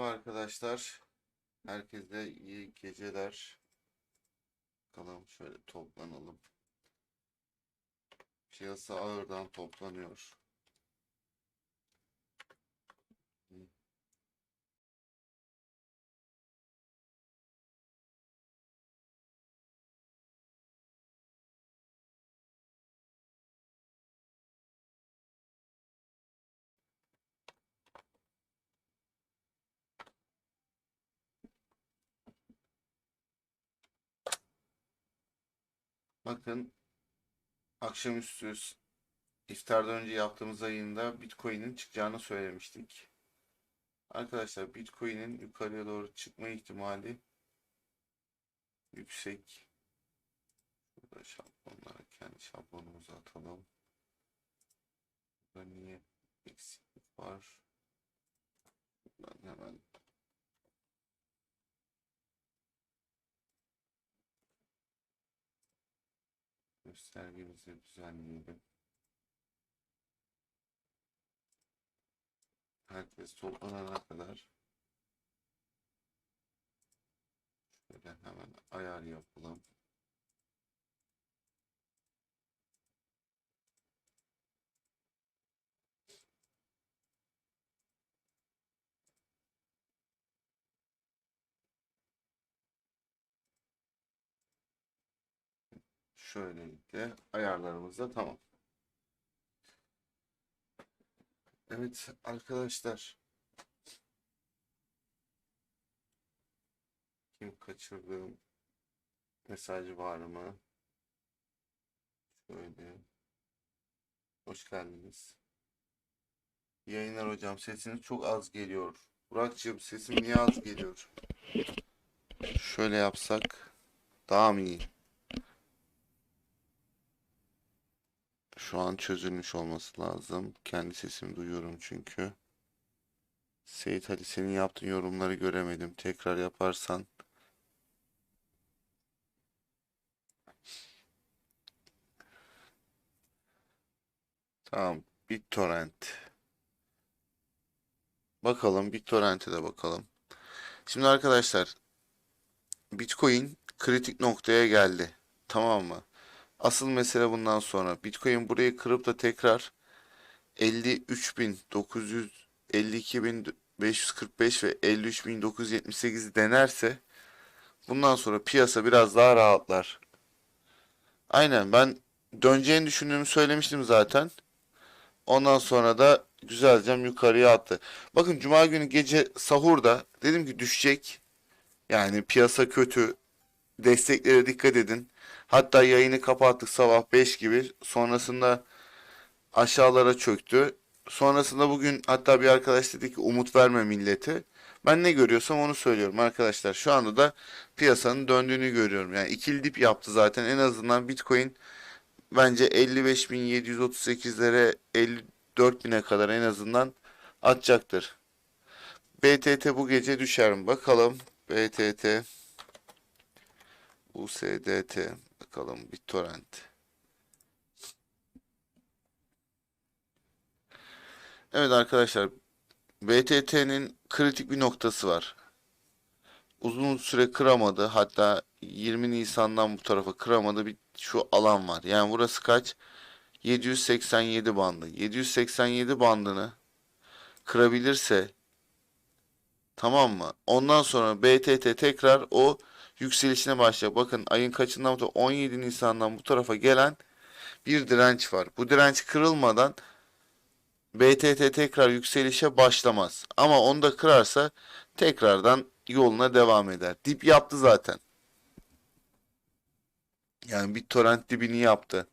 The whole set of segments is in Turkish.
arkadaşlar. Herkese iyi geceler. Bakalım şöyle toplanalım. Piyasa ağırdan toplanıyor. Bakın akşamüstü iftardan önce yaptığımız ayında Bitcoin'in çıkacağını söylemiştik. Arkadaşlar Bitcoin'in yukarıya doğru çıkma ihtimali yüksek. Burada şablonlara kendi şablonumuzu atalım. Burada niye eksiklik var? Buradan hemen göstergemizi düzenleyelim. Herkes toplanana kadar şöyle hemen ayar yapalım. Şöylelikle ayarlarımız da tamam. Evet arkadaşlar. Kim kaçırdığım mesaj var mı? Şöyle. Hoş geldiniz. Yayınlar hocam sesiniz çok az geliyor. Burak'cığım sesim niye az geliyor? Şöyle yapsak daha mı iyi? Şu an çözülmüş olması lazım. Kendi sesimi duyuyorum çünkü. Seyit hadi senin yaptığın yorumları göremedim. Tekrar yaparsan. Tamam. BitTorrent. Bakalım BitTorrent'e de bakalım. Şimdi arkadaşlar Bitcoin kritik noktaya geldi. Tamam mı? Asıl mesele bundan sonra. Bitcoin burayı kırıp da tekrar 53.900, 52.545 ve 53.978 denerse bundan sonra piyasa biraz daha rahatlar. Aynen ben döneceğini düşündüğümü söylemiştim zaten. Ondan sonra da güzelce yukarıya attı. Bakın cuma günü gece sahurda dedim ki düşecek. Yani piyasa kötü. Desteklere dikkat edin. Hatta yayını kapattık sabah 5 gibi. Sonrasında aşağılara çöktü. Sonrasında bugün hatta bir arkadaş dedi ki umut verme millete. Ben ne görüyorsam onu söylüyorum arkadaşlar. Şu anda da piyasanın döndüğünü görüyorum. Yani ikili dip yaptı zaten. En azından Bitcoin bence 55.738'lere 54.000'e kadar en azından atacaktır. BTT bu gece düşer mi? Bakalım. BTT USDT bakalım BitTorrent. Evet arkadaşlar BTT'nin kritik bir noktası var. Uzun süre kıramadı. Hatta 20 Nisan'dan bu tarafa kıramadı bir şu alan var. Yani burası kaç? 787 bandı. 787 bandını kırabilirse tamam mı? Ondan sonra BTT tekrar o yükselişine başlayacak. Bakın ayın kaçından bu 17 Nisan'dan bu tarafa gelen bir direnç var. Bu direnç kırılmadan BTT tekrar yükselişe başlamaz. Ama onu da kırarsa tekrardan yoluna devam eder. Dip yaptı zaten. Yani bir torrent dibini yaptı.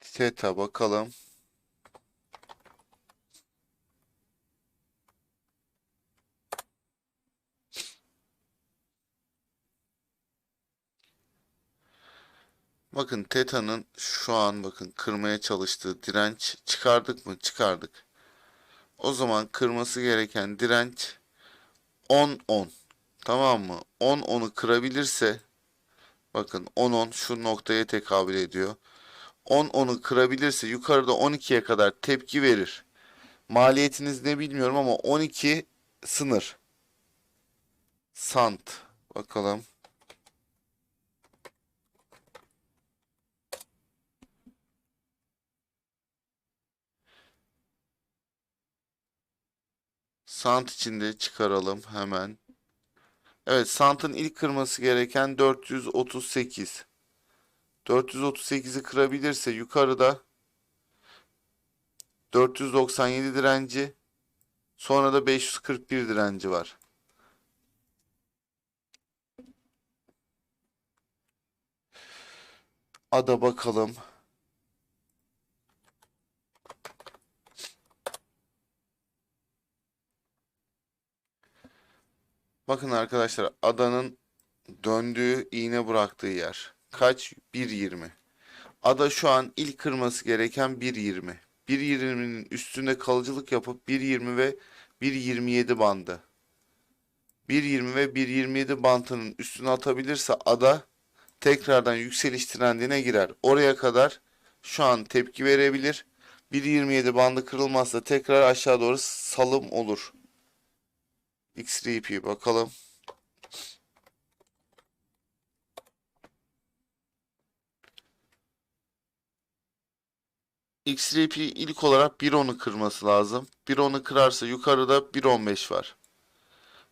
Theta bakalım. Bakın Teta'nın şu an bakın kırmaya çalıştığı direnç çıkardık mı? Çıkardık. O zaman kırması gereken direnç 10-10. Tamam mı? 10-10'u kırabilirse bakın 10-10 şu noktaya tekabül ediyor. 10 onu kırabilirse yukarıda 12'ye kadar tepki verir. Maliyetiniz ne bilmiyorum ama 12 sınır. Sant. Bakalım. Sant içinde çıkaralım hemen. Evet, Sant'ın ilk kırması gereken 438. 438'i kırabilirse yukarıda 497 direnci, sonra da 541 direnci var. Ada bakalım. Bakın arkadaşlar adanın döndüğü iğne bıraktığı yer. Kaç? 1.20. Ada şu an ilk kırması gereken 1.20. 1.20'nin üstünde kalıcılık yapıp 1.20 ve 1.27 bandı. 1.20 ve 1.27 bantının üstüne atabilirse ada tekrardan yükseliş trendine girer. Oraya kadar şu an tepki verebilir. 1.27 bandı kırılmazsa tekrar aşağı doğru salım olur. X3P bakalım. X3P ilk olarak 1.10'u kırması lazım. 1.10'u kırarsa yukarıda 1.15 var.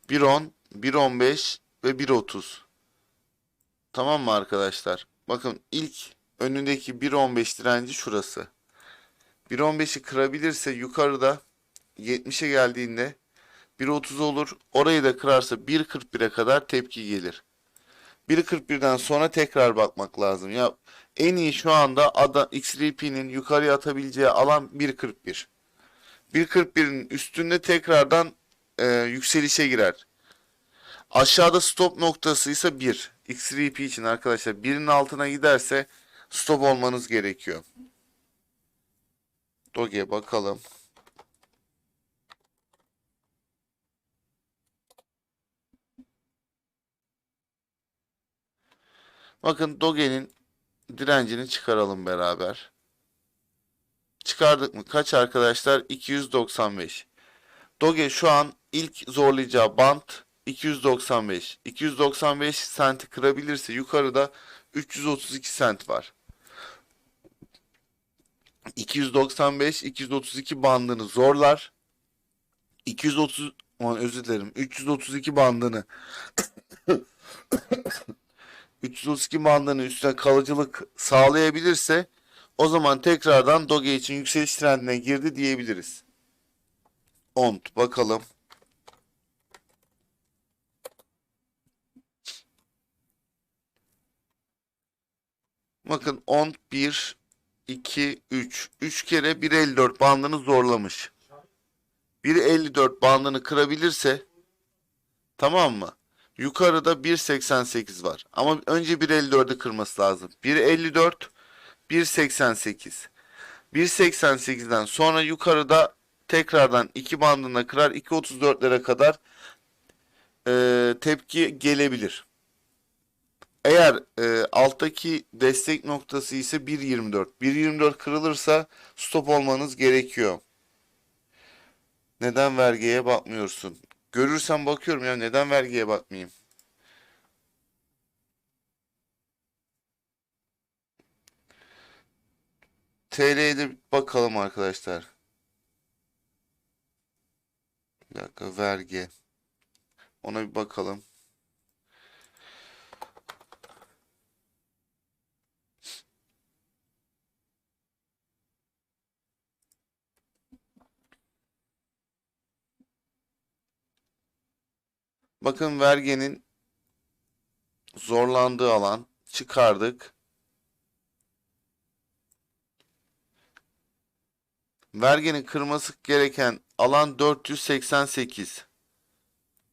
1.10, 1.15 ve 1.30. Tamam mı arkadaşlar? Bakın ilk önündeki 1.15 direnci şurası. 1.15'i kırabilirse yukarıda 70'e geldiğinde 1.30 olur. Orayı da kırarsa 1.41'e kadar tepki gelir. 1.41'den sonra tekrar bakmak lazım. Ya en iyi şu anda ada XRP'nin yukarıya atabileceği alan 1.41. 1.41'in üstünde tekrardan e, yükselişe girer. Aşağıda stop noktası ise 1. XRP için arkadaşlar 1'in altına giderse stop olmanız gerekiyor. Doge bakalım. Bakın Doge'nin direncini çıkaralım beraber. Çıkardık mı? Kaç arkadaşlar? 295. Doge şu an ilk zorlayacağı bant 295. 295 senti kırabilirse yukarıda 332 sent var. 295 232 bandını zorlar. 230 aman özür dilerim. 332 bandını 332 bandının üstüne kalıcılık sağlayabilirse o zaman tekrardan Doge için yükseliş trendine girdi diyebiliriz. ONT bakalım. Bakın ONT 1 2 3 3 kere 1.54 bandını zorlamış. 1.54 bandını kırabilirse tamam mı? Yukarıda 1.88 var. Ama önce 1.54'ü kırması lazım. 1.54, 1.88. 1.88'den sonra yukarıda tekrardan 2 bandına kırar 2.34'lere kadar e, tepki gelebilir. Eğer e, alttaki destek noktası ise 1.24. 1.24 kırılırsa stop olmanız gerekiyor. Neden vergiye bakmıyorsun? Görürsem bakıyorum ya neden vergiye bakmayayım? TL'ye de bakalım arkadaşlar. Bir dakika vergi. Ona bir bakalım. Bakın verginin zorlandığı alan çıkardık. Verginin kırması gereken alan 488.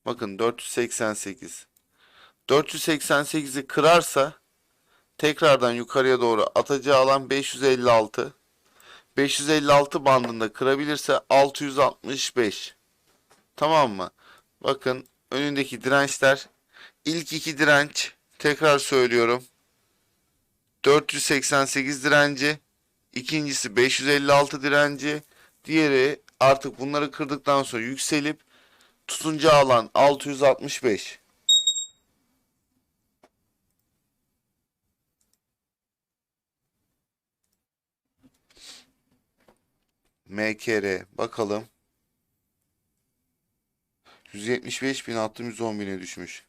Bakın 488. 488'i kırarsa tekrardan yukarıya doğru atacağı alan 556. 556 bandında kırabilirse 665. Tamam mı? Bakın önündeki dirençler ilk iki direnç tekrar söylüyorum 488 direnci İkincisi 556 direnci. Diğeri artık bunları kırdıktan sonra yükselip tutunca alan 665. MKR bakalım. 175 bin attım 110 bine düşmüş.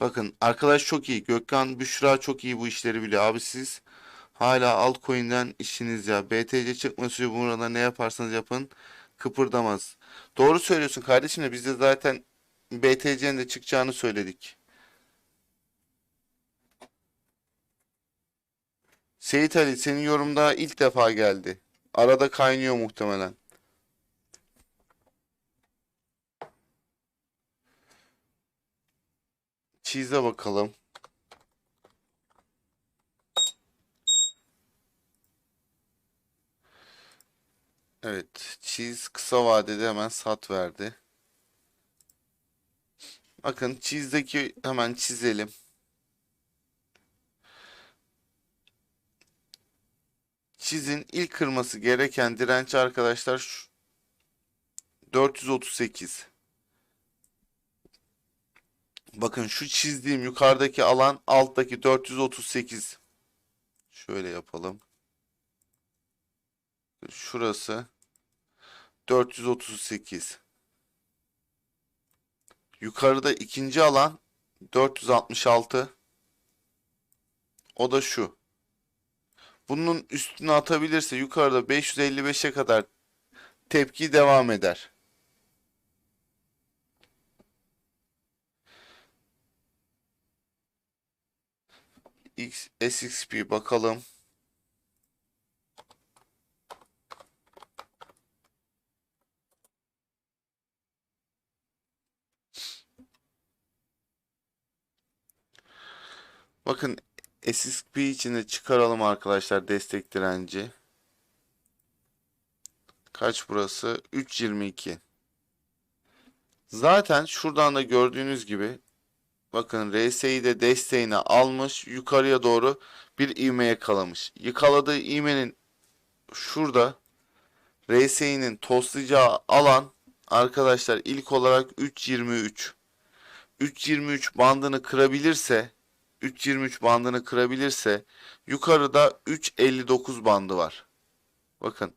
Bakın arkadaş çok iyi. Gökhan Büşra çok iyi bu işleri biliyor. Abi siz hala altcoin'den işiniz ya. BTC çıkma sürüyor burada ne yaparsanız yapın kıpırdamaz. Doğru söylüyorsun kardeşim de biz de zaten BTC'nin de çıkacağını söyledik. Seyit Ali senin yorum daha ilk defa geldi. Arada kaynıyor muhtemelen. Cheese'e bakalım. Evet, Cheese kısa vadede hemen sat verdi. Bakın Cheese'deki hemen çizelim. Cheese'in ilk kırması gereken direnç arkadaşlar şu 438. Bakın şu çizdiğim yukarıdaki alan alttaki 438. Şöyle yapalım. Şurası 438. Yukarıda ikinci alan 466. O da şu. Bunun üstüne atabilirse yukarıda 555'e kadar tepki devam eder. X, SXP bakalım. Bakın SXP içinde çıkaralım arkadaşlar destek direnci. Kaç burası? 3.22. Zaten şuradan da gördüğünüz gibi bakın RSI'yi de desteğine almış yukarıya doğru bir ivme yakalamış. Yakaladığı ivmenin şurada RSI'nin toslayacağı alan arkadaşlar ilk olarak 3.23. 3.23 bandını kırabilirse 3.23 bandını kırabilirse yukarıda 3.59 bandı var. Bakın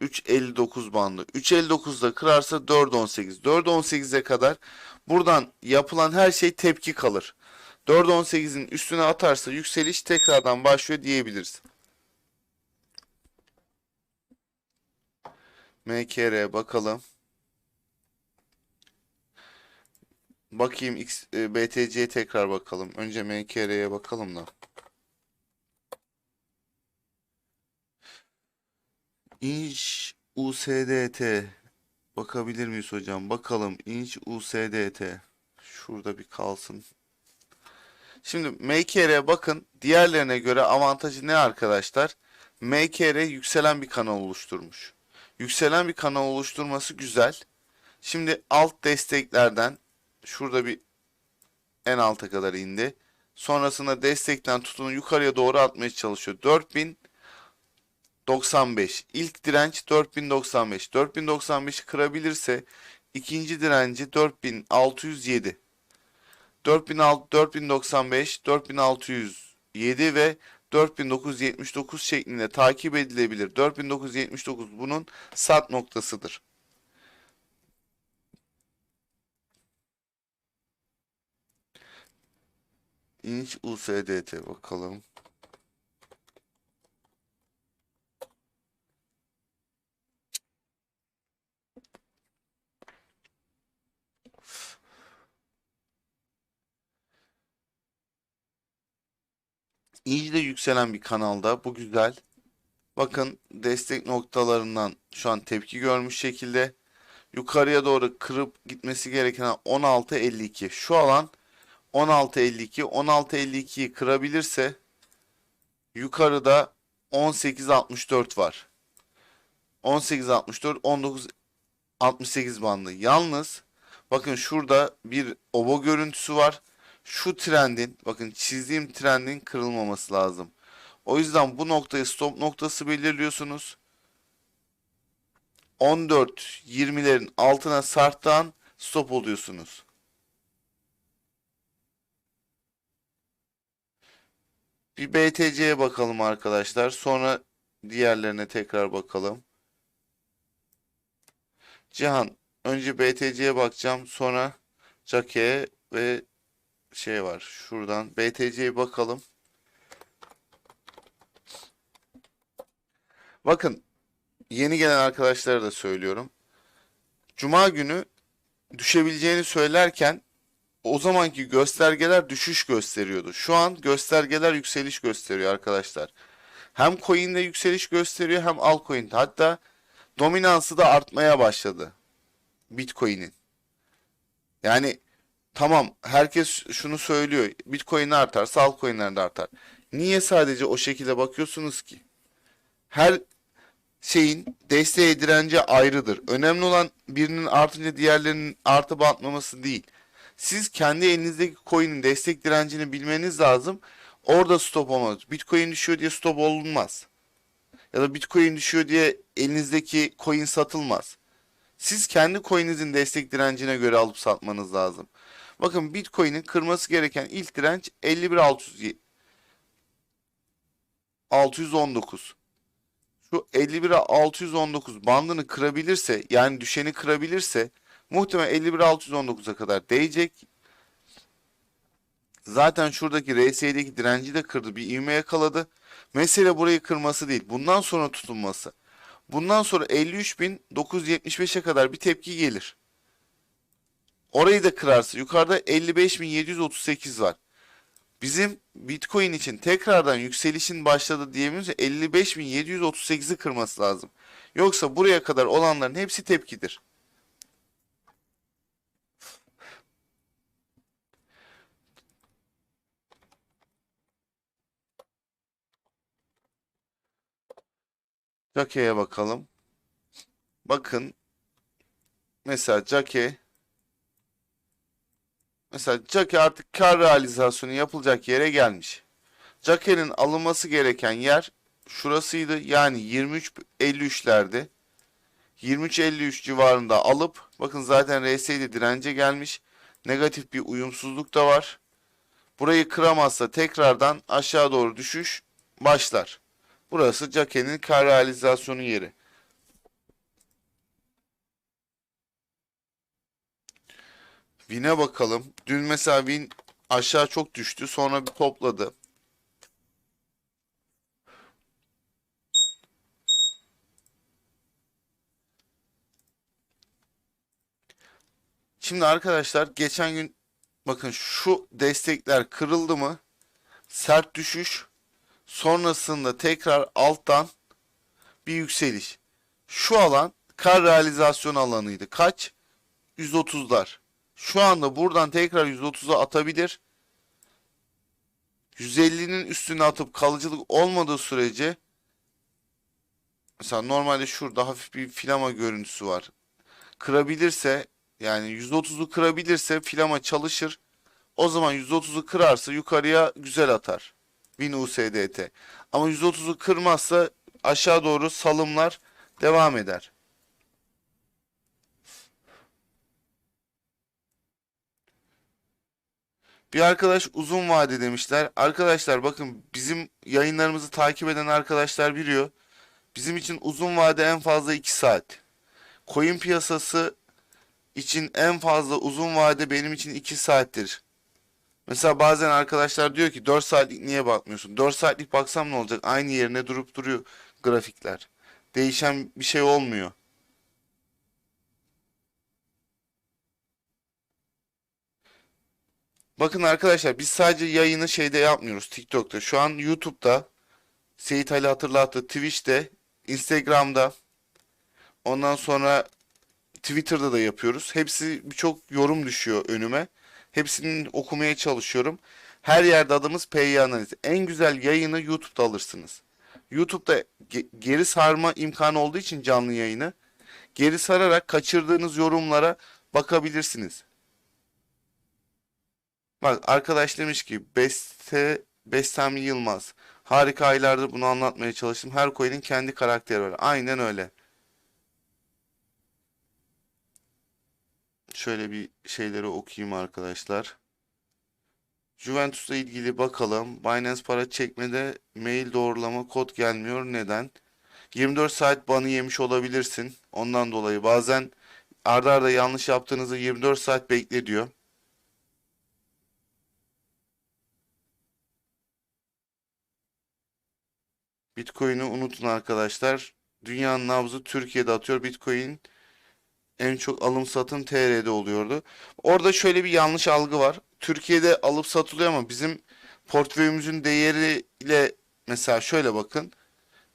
3.59 bandı. 3.59'da kırarsa 4.18. 4.18'e kadar buradan yapılan her şey tepki kalır. 4.18'in üstüne atarsa yükseliş tekrardan başlıyor diyebiliriz. MKR bakalım. Bakayım X, e, BTC'ye tekrar bakalım. Önce MKR'ye bakalım da. İnç USDT. Bakabilir miyiz hocam? Bakalım. İnç USDT. Şurada bir kalsın. Şimdi MKR'ye bakın. Diğerlerine göre avantajı ne arkadaşlar? MKR yükselen bir kanal oluşturmuş. Yükselen bir kanal oluşturması güzel. Şimdi alt desteklerden şurada bir en alta kadar indi. Sonrasında destekten tutunu yukarıya doğru atmaya çalışıyor. 4095. İlk direnç 4095. 4095'i kırabilirse ikinci direnci 4607. 4006, 4095, 4607 ve 4979 şeklinde takip edilebilir. 4979 bunun sat noktasıdır. İnç USDT bakalım. İyice yükselen bir kanalda. Bu güzel. Bakın destek noktalarından şu an tepki görmüş şekilde yukarıya doğru kırıp gitmesi gereken 16.52. Şu alan 16.52 16.52'yi kırabilirse yukarıda 18.64 var. 18.64 19.68 bandı. Yalnız bakın şurada bir obo görüntüsü var. şu trendin bakın çizdiğim trendin kırılmaması lazım. O yüzden bu noktayı stop noktası belirliyorsunuz. 14-20'lerin altına sarttan stop oluyorsunuz. Bir BTC'ye bakalım arkadaşlar. Sonra diğerlerine tekrar bakalım. Cihan, önce BTC'ye bakacağım. Sonra Jake'ye ve şey var. Şuradan BTC'ye bakalım. Bakın yeni gelen arkadaşlara da söylüyorum. Cuma günü düşebileceğini söylerken o zamanki göstergeler düşüş gösteriyordu. Şu an göstergeler yükseliş gösteriyor arkadaşlar. Hem coin'de yükseliş gösteriyor hem altcoin'de. Hatta dominansı da artmaya başladı. Bitcoin'in. Yani tamam herkes şunu söylüyor. Bitcoin artarsa altcoin'ler de artar. Niye sadece o şekilde bakıyorsunuz ki? Her şeyin desteğe direnci ayrıdır. Önemli olan birinin artınca diğerlerinin artıp atmaması değil. Siz kendi elinizdeki coin'in destek direncini bilmeniz lazım. Orada stop olmaz. Bitcoin düşüyor diye stop olunmaz. Ya da Bitcoin düşüyor diye elinizdeki coin satılmaz. Siz kendi coin'inizin destek direncine göre alıp satmanız lazım. Bakın Bitcoin'in kırması gereken ilk direnç 51.600 619. Şu 51'e 619 bandını kırabilirse yani düşeni kırabilirse muhtemelen 51.619'a kadar değecek. Zaten şuradaki RSI'deki direnci de kırdı. Bir ivme yakaladı. Mesele burayı kırması değil. Bundan sonra tutunması. Bundan sonra 53.975'e kadar bir tepki gelir. Orayı da kırarsa yukarıda 55.738 var. Bizim Bitcoin için tekrardan yükselişin başladı diyebiliriz 55.738'i kırması lazım. Yoksa buraya kadar olanların hepsi tepkidir. Jake'ye bakalım. Bakın. Mesela Jake Mesela Jake artık kar realizasyonu yapılacak yere gelmiş. Jake'nin alınması gereken yer şurasıydı. Yani 23.53'lerde. 23.53 civarında alıp bakın zaten RSI'de dirence gelmiş. Negatif bir uyumsuzluk da var. Burayı kıramazsa tekrardan aşağı doğru düşüş başlar. Burası Jake'nin kar realizasyonu yeri. Win'e bakalım. Dün mesela Win aşağı çok düştü. Sonra bir topladı. Şimdi arkadaşlar geçen gün bakın şu destekler kırıldı mı? Sert düşüş. Sonrasında tekrar alttan bir yükseliş. Şu alan kar realizasyon alanıydı. Kaç? 130'lar. Şu anda buradan tekrar 130'a atabilir. 150'nin üstüne atıp kalıcılık olmadığı sürece mesela normalde şurada hafif bir filama görüntüsü var. Kırabilirse yani 130'u kırabilirse filama çalışır. O zaman 130'u kırarsa yukarıya güzel atar. Win USDT. Ama 130'u kırmazsa aşağı doğru salımlar devam eder. Bir arkadaş uzun vade demişler. Arkadaşlar bakın bizim yayınlarımızı takip eden arkadaşlar biliyor. Bizim için uzun vade en fazla 2 saat. Coin piyasası için en fazla uzun vade benim için 2 saattir. Mesela bazen arkadaşlar diyor ki 4 saatlik niye bakmıyorsun? 4 saatlik baksam ne olacak? Aynı yerine durup duruyor grafikler. Değişen bir şey olmuyor. Bakın arkadaşlar biz sadece yayını şeyde yapmıyoruz TikTok'ta. Şu an YouTube'da Seyit Ali hatırlattı. Twitch'te, Instagram'da ondan sonra Twitter'da da yapıyoruz. Hepsi birçok yorum düşüyor önüme. Hepsini okumaya çalışıyorum. Her yerde adımız PY Analiz. En güzel yayını YouTube'da alırsınız. YouTube'da ge- geri sarma imkanı olduğu için canlı yayını geri sararak kaçırdığınız yorumlara bakabilirsiniz. Bak arkadaş demiş ki Beste Bestem Yılmaz. Harika aylardır bunu anlatmaya çalıştım. Her coin'in kendi karakteri var. Aynen öyle. Şöyle bir şeyleri okuyayım arkadaşlar. Juventus'la ilgili bakalım. Binance para çekmede mail doğrulama kod gelmiyor. Neden? 24 saat banı yemiş olabilirsin. Ondan dolayı bazen arda arda yanlış yaptığınızda 24 saat bekle diyor. Bitcoin'i unutun arkadaşlar. Dünyanın nabzı Türkiye'de atıyor. Bitcoin en çok alım satım TR'de oluyordu. Orada şöyle bir yanlış algı var. Türkiye'de alıp satılıyor ama bizim portföyümüzün değeriyle mesela şöyle bakın.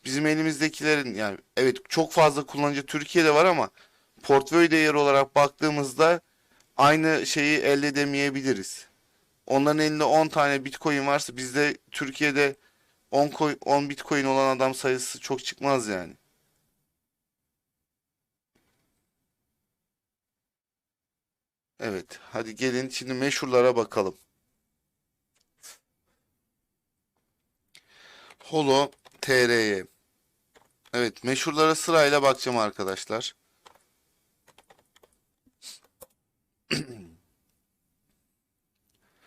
Bizim elimizdekilerin yani evet çok fazla kullanıcı Türkiye'de var ama portföy değeri olarak baktığımızda aynı şeyi elde edemeyebiliriz. Onların elinde 10 tane Bitcoin varsa bizde Türkiye'de 10 coin, 10 Bitcoin olan adam sayısı çok çıkmaz yani. Evet. Hadi gelin şimdi meşhurlara bakalım. Holo TR'ye. Evet. Meşhurlara sırayla bakacağım arkadaşlar.